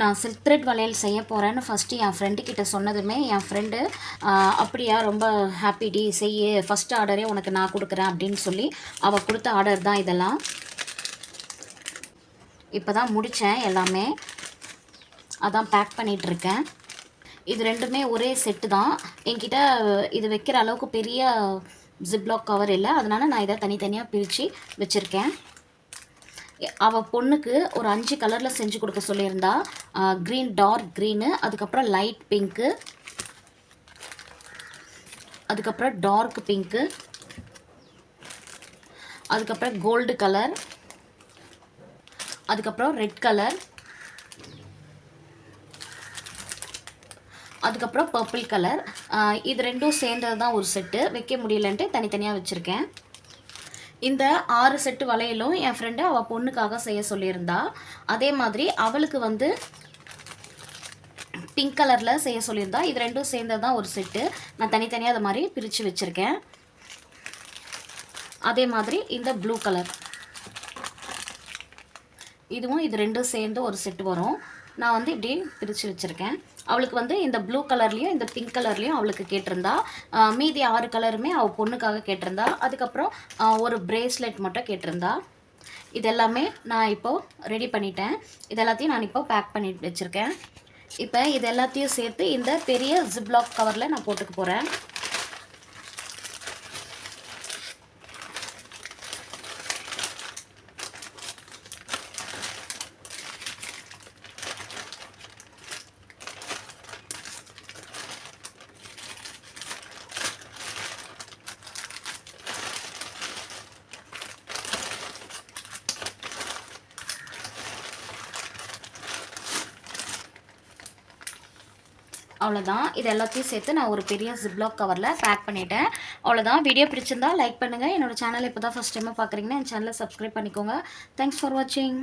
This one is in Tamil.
நான் சில்க் த்ரெட் வளையல் செய்ய போகிறேன்னு ஃபஸ்ட்டு என் ஃப்ரெண்டு கிட்ட சொன்னதுமே என் ஃப்ரெண்டு அப்படியா ரொம்ப ஹாப்பி டி செய்ய. ஃபஸ்ட் ஆர்டரே உனக்கு நான் கொடுக்குறேன் அப்படின்னு சொல்லி அவள் கொடுத்த ஆர்டர் தான் இதெல்லாம். இப்போ தான் முடித்தேன் எல்லாமே. அதான் பேக் பண்ணிகிட்ருக்கேன் இது ரெண்டுமே ஒரே செட்டு தான். என்கிட்ட இது வைக்கிற அளவுக்கு பெரிய ஜிப்லாக் கவர் இல்லை. அதனால் நான் இதை தனித்தனியாக பிரித்து வச்சுருக்கேன். அவள் பொண்ணுக்கு ஒரு அஞ்சு கலரில் செஞ்சு கொடுக்க சொல்லியிருந்தா க்ரீன் டார்க் க்ரீனு அதுக்கப்புறம் லைட் பிங்க்கு அதுக்கப்புறம் டார்க் பிங்க்கு அதுக்கப்புறம் கோல்டு கலர் அதுக்கப்புறம் ரெட் கலர் அதுக்கப்புறம் பர்பிள் கலர் இது ரெண்டும் சேர்ந்தது தான் ஒரு செட்டு வைக்க முடியலன்ட்டு தனித்தனியாக வச்சுருக்கேன். இந்த ஆறு செட்டு வளையலும் என் ஃப்ரெண்டு அவள் பொண்ணுக்காக செய்ய சொல்லியிருந்தா. அதே மாதிரி அவளுக்கு வந்து பிங்க் கலரில் செய்ய சொல்லியிருந்தா. இது ரெண்டும் சேர்ந்தது தான் ஒரு செட்டு நான் தனித்தனியாக அது மாதிரி பிரித்து வச்சுருக்கேன். அதே மாதிரி இந்த ப்ளூ கலர் இதுவும் இது ரெண்டும் சேர்ந்து ஒரு செட்டு வரும். நான் வந்து இப்படி பிரித்து வச்சுருக்கேன். அவளுக்கு வந்து இந்த ப்ளூ கலர்லேயும் இந்த பிங்க் கலர்லேயும் அவளுக்கு கேட்டிருந்தா. மீதி ஆறு கலருமே அவள் பொண்ணுக்காக கேட்டிருந்தா. அதுக்கப்புறம் ஒரு பிரேஸ்லெட் மட்டும் கேட்டிருந்தா. இது எல்லாமே நான் இப்போது ரெடி பண்ணிட்டேன். இது எல்லாத்தையும் நான் இப்போ பேக் பண்ணி வச்சுருக்கேன். இப்போ இது எல்லாத்தையும் சேர்த்து இந்த பெரிய ஜிப்லாக் கவரில் நான் போட்டுக்க போகிறேன் அவ்வளோதான் இது எல்லாத்தையும் சேர்த்து நான் ஒரு பெரிய ஜிப்லாக் கவரில் பேக் பண்ணிட்டேன். அவ்வளோதான் வீடியோ பிடிச்சிருந்தா லைக் பண்ணுங்கள் என்னோடய சேனல் இப்போ தான் ஃபஸ்ட் டைமாக பார்க்குறீங்கன்னா என் சேனலை சப்ஸ்கிரைப் பண்ணிக்கோங்க. தேங்க்ஸ் ஃபார் வாட்சிங்